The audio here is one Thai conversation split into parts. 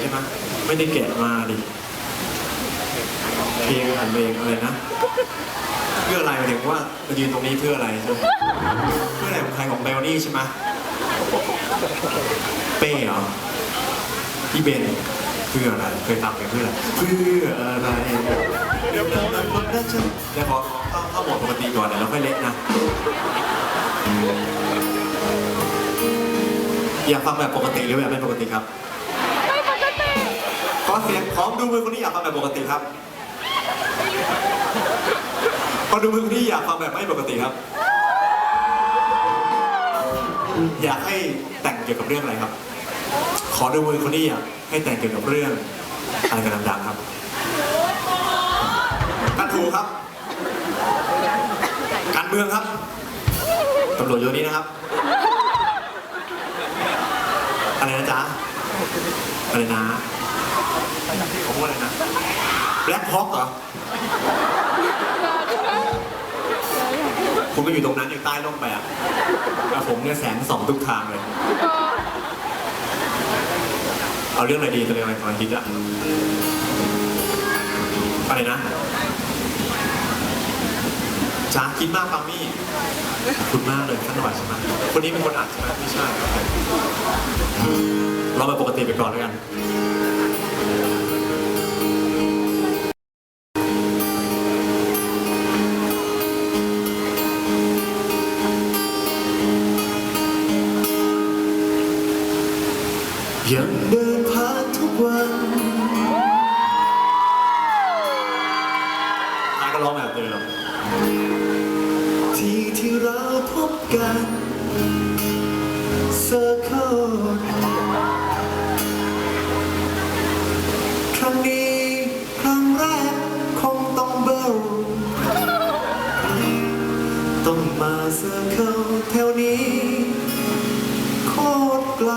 ใช่ไหมไม่ได้แกะมาดิเพลงอันเพลงอะไรนะ เพื่ออะไรหมายถึงว่ามายืนตรงนี้เพื่ออะไรใช่ไหมเพื่ออะไรของใครของเบลนี่ใช่ไหมเป้เหรอพี่เบนเพื่ออะไรเคยทำกันเพื่ออะไรเพื่ออะไรเดี๋ยวเดี๋ยวเดี๋ยวเดี๋ยวเดี๋ยวขอเข้าเข้าหมดปกติก่อนเดี๋ยวเราค่อยเล่นนะ อยากฟังแบบปกติหรือแบบไม่ปกติครับ เสียงขอดูมือคนที่อยากฟังแบบปกติครับขอดูมือคนที่อยากฟังแบบไม่ปกติครับ อยากให้แต่งเกี่ยวกับเรื่องอะไรครับ ขอดูมือคนที่อยากให้แต่งเกี่ยวกับเรื่องอะไรกันดังๆครับกันถูครับ การเมืองครับตำรวจโยนนี้นะครับอะไรนะจ๊ะอะไรนะ เขาพูดอะไรนะแบล็คฮอ k เหรอ คุณก็อยู่ตรงนั้นอยู่ใต้ร่มแบบแต่ผมเนี่ยแสงสองทุกทางเลย เอาเรื่องอะไรดีตัวเองอะไรกำลังคิดอะอะไรนะจ้าคิดมากปังมี่ขอบคุณมากเลยท่านหน่อยใช่ไหมคนนี้เป็นคนอัดใช่ไหมไม่ใช่เราไปปกติไปก่อนแล้วกัน ยังเดินผ่านทุกวันท้ายก็ร้องแบบเดิมที่ที่เราพบกันเซอร์เคิลครั้งนี้ครั้งแรกคงต้องเบิลต้องมาเซอร์เคิลแถวนี้โคตรไกล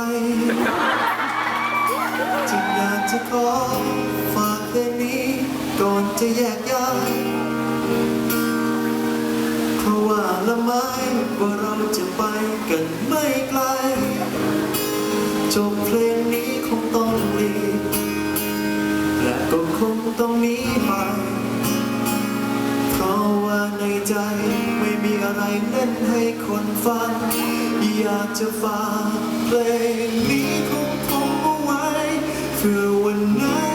จะแยกย้ายเพราะว่าละไม้ว่าเราจะไปกันไม่ไกล จบเพลงนี้คงต้องรีและก็คงต้องหนีไปเพราะว่าในใจไม่มีอะไรเล่นให้คนฟัง อยากจะฝากเพลงนี้ของผมเอาไว้เพื่อวันไหน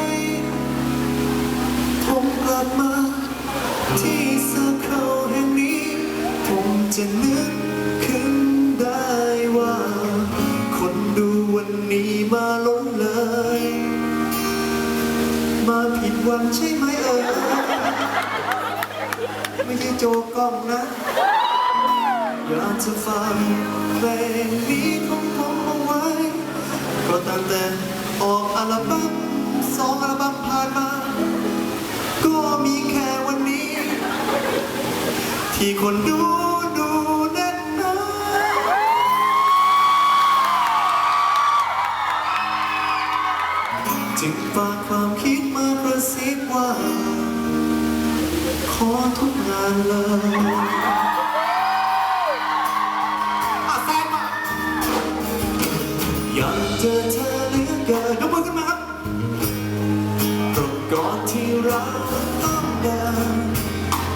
ผมกลับมา ที่เซอร์เคิลแห่งนี้ ผมจะนึกขึ้นได้ว่า คนดูวันนี้มาล้นเลย มาผิดวันใช่ไหมเอ่ยไม่ใช่โจกล้องนะอยากจะฟังเพลงนี้ของผมเอาไว้ก็ตั้งแต่ออกอัลบั้มสองอัลบั้มผ่านมา ที่คนดูดูแน่นนาจึงฝากความคิดมากระซิบว่า ขอทุกงานเลยอะแซงมาอยากเจอเธอเหลือเกินยกมือขึ้นมาครับตรงก่อนที่เราต้องเดิน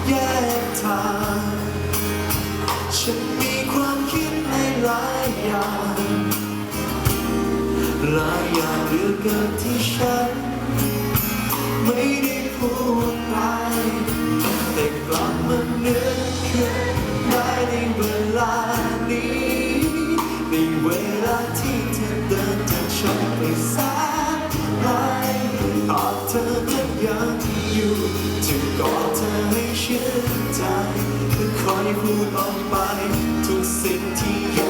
แยกทาง หลายอย่างเหลือเกินที่ฉัน ไม่ได้พูดไปแต่กลับมานึกขึ้นได้ในเวลานี้ ในเวลาที่เธอเดินจากฉันไปแสนไกลหากเธอนั้นยังอยู่จะกอดเธอให้ชื่นใจและคอยพูดออกไป ทุกสิ่งที่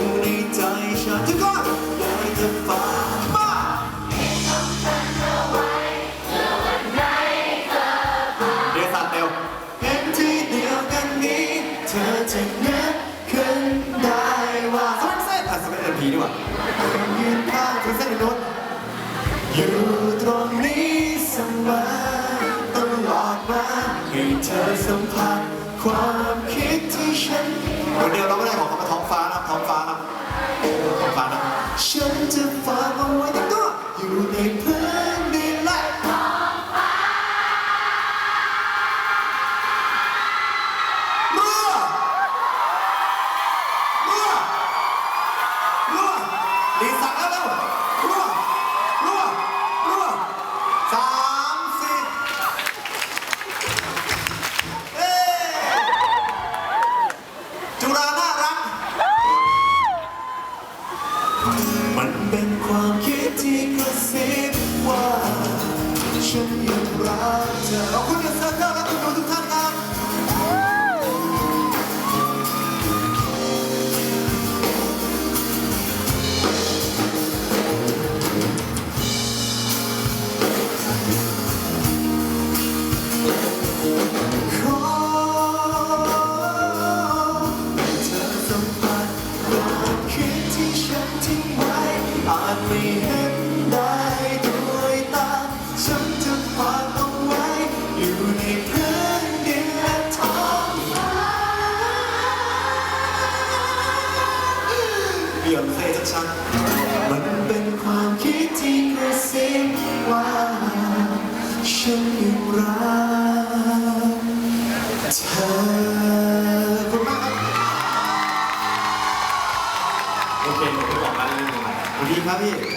อยู่ตรงนี้เสมอตลอดมาให้เธอสัมผัสความคิดที่ฉันคนเดีเราไม่ได้ของคำว่าท้องฟ้านะท้องฟ้านะท้องฟ้านะฉันจะฝากเอาไว้แต่ก็อยู่ในเพื่อ ที่กระซิบว่า ฉันยังรักเธอขอบคุณเดอะซักกอร์แฉันยังรักเธอโอเคผมไปบอกร้าเลยดีครับพี่